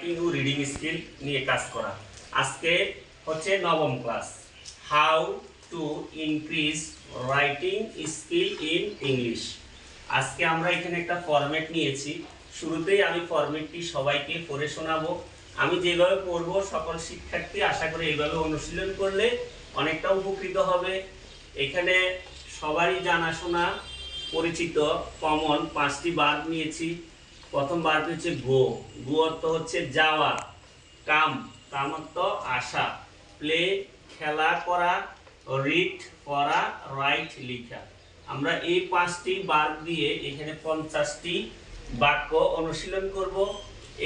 Writing ও reading skill নিয়ে কাজ করা। আজকে হচ্ছে নবম class how to increase writing skill in English আজকে আমরা এখানে একটা ফরম্যাট নিয়েছি। শুরুতেই আমি ফরম্যাটটি সবাইকে পড়ে শোনাবো। আমি যেভাবে পড়ব, সকল শিক্ষার্থী আশা করি এইভাবে অনুশীলন করলে অনেকটা উপকৃত হবে। এখানে সবারই জানাশোনা পরিচিত। কমন পাঁচটি বাদ নিয়েছি। প্রথম বার্ব হচ্ছে গো। গো অর্থ হচ্ছে যাওয়া, কাম কাম অর্থ আশা প্লে, খেলা করা রিড পড়া রাইট লিখা। আমরা এই পাঁচটি বার্ব দিয়ে এখানে পঞ্চাশটি বাক্য অনুশীলন করব।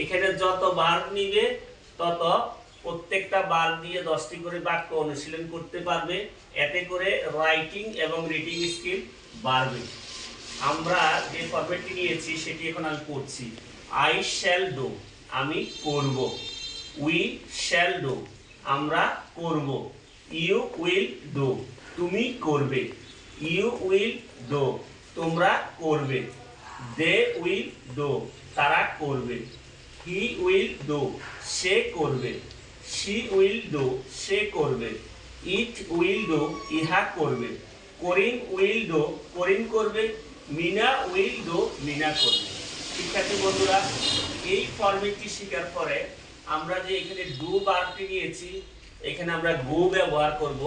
এখানে যত বার্ব নিবে, তত প্রত্যেকটা বার দিয়ে দশটি করে বাক্য অনুশীলন করতে পারবে। এতে করে রাইটিং এবং রিডিং স্কিল বাড়বে। আমরা যে ফরম্যাটটি নিয়েছি, সেটি এখন আমি পড়ছি। আই শ্যাল ডু আমি করব। উই শ্যাল ডু আমরা করব। ইউ উইল ডু তুমি করবে। ইউ উইল ডু তোমরা করবে। দে উইল ডু তারা করবে। হি উইল ডু সে করবে। শি উইল ডু সে করবে। ইট উইল ডু ইহা করবে। করিম উইল ডু করিম করবে। মিনা উইল ডু মিনা করবে শিক্ষার্থী বন্ধুরা, এই ফর্মেটটি শেখার পরে আমরা যে এখানে ডু বারটি নিয়েছি, এখানে আমরা গো ব্যবহার করব।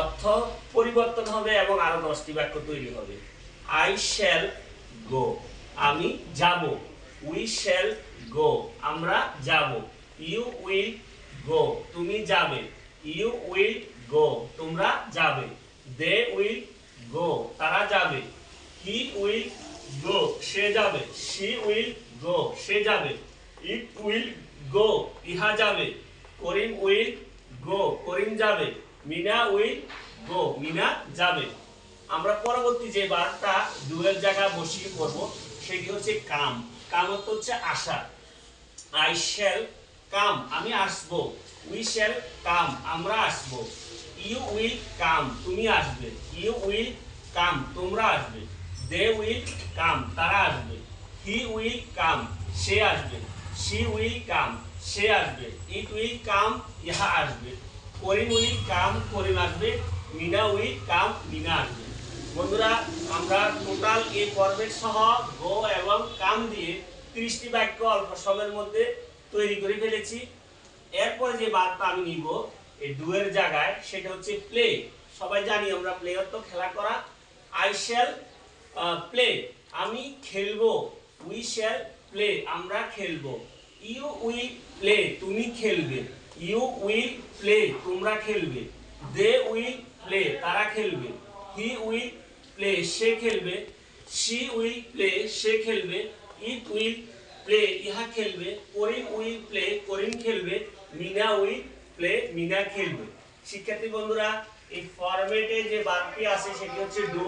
অর্থ পরিবর্তন হবে এবং আরও দশটি বাক্য তৈরি হবে। আই শ্যাল গো আমি যাব। উই শ্যাল গো আমরা যাব। ইউ উইল গো তুমি যাবে। ইউ উইল গো তোমরা যাবে। দে উইল গো তারা যাবে। হি উইল গো সে যাবে। শি উইল গো সে যাবে। ইট উইল গো ইহা যাবে। করিম উইল গো করিম যাবে। মিনা উইল গো মিনা যাবে। আমরা পরবর্তী যে বারটা দুয়ের জায়গায় বসিয়ে করব সেটি হচ্ছে কাম। কাম হচ্ছে আশা। আই শ্যাল কাম আমি আসব। উই শ্যাল কাম আমরা আসব। ইউ উইল কাম তুমি আসবে। ইউ উইল কাম তোমরা আসবে। দে উইল কাম তারা আসবে। হি উইল কাম সে আসবে। শি উইল কাম সে আসবে। ইট উইল কাম ইহা আসবে। করিম উইল কাম করিম আসবে। মিনা উইল কাম মিনা আসবে। বন্ধুরা, আমরা টোটাল এই পর্বের সহ গো এবং কাম দিয়ে ত্রিশটি বাক্য অল্প সময়ের মধ্যে তৈরি করে ফেলেছি। এরপর যে বার্তা আমি নিব, এই ডুয়ের জায়গায়, সেটা হচ্ছে প্লে সবাই জানি আমরা প্লে অর্থ খেলা করা। আই শ্যাল প্লে আমি খেলব। উই শ্যাল প্লে আমরা খেলব। ইউ উইল প্লে তুমি খেলবে। ইউ উইল প্লে তোমরা খেলবে। দে উইল প্লে তারা খেলবে। হি উইল প্লে সে খেলবে। শি উইল প্লে সে খেলবে। ইট উইল প্লে ইহা খেলবে। করিম উইল প্লে করিম খেলবে। মিনা উইল প্লে মিনা খেলবে। শিক্ষার্থী বন্ধুরা এই ফরম্যাটে যে বাক্যটি আছে, সেটি হচ্ছে ডু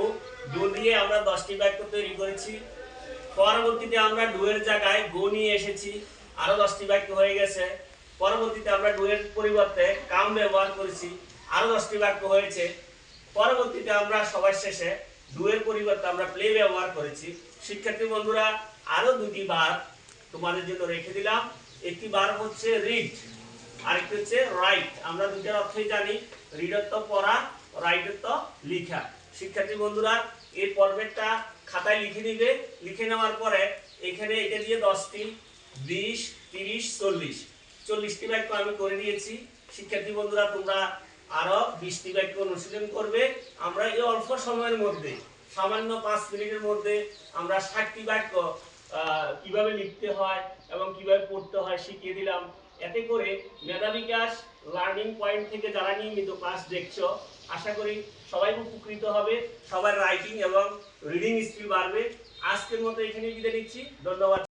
ডু দিয়ে আমরা দশটি বাক্য তৈরি করেছি। পরবর্তীতে আমরা ডুয়ের জায়গায় গো নিয়ে এসেছি। আরও দশটি বাক্য হয়ে গেছে। পরবর্তীতে আমরা ডুয়ের পরিবর্তে কাম ব্যবহার করেছি। আরও দশটি বাক্য হয়েছে। পরবর্তীতে আমরা সবার শেষে ডুয়ের পরিবর্তে আমরা প্লে ব্যবহার করেছি। শিক্ষার্থী বন্ধুরা, আরও দুটি বার তোমাদের জন্য রেখে দিলাম। একটি বার হচ্ছে রিড আরেকটি হচ্ছে রাইট আমরা দুটার অর্থই জানি। রিড অর্থ পড়া অর্থ লিখা। শিক্ষার্থী বন্ধুরা, এই পর্বেটটা খাতায় লিখে নিবে। লিখে নেওয়ার পরে এখানে এটা দিয়ে দশটি, বিশ, তিরিশ, চল্লিশ। চল্লিশটি বাক্য আমি করে দিয়েছি শিক্ষার্থী বন্ধুরা, তোমরা আরও বিশটি বাক্য অনুশীলন করবে। আমরা এই অল্প সময়ের মধ্যে, সামান্য পাঁচ মিনিটের মধ্যে আমরা ষাটটি বাক্য কীভাবে লিখতে হয় এবং কীভাবে পড়তে হয় শিখিয়ে দিলাম। এতে করে মেধা বিকাশ লার্নিং পয়েন্ট থেকে যারা নিয়মিত ক্লাস দেখছ, আশা করি সবাই উপকৃত হবে, সবার রাইটিং এবং রিডিং স্কিল বাড়বে। আজকের মতো এখানে বিদায় নিচ্ছি, ধন্যবাদ।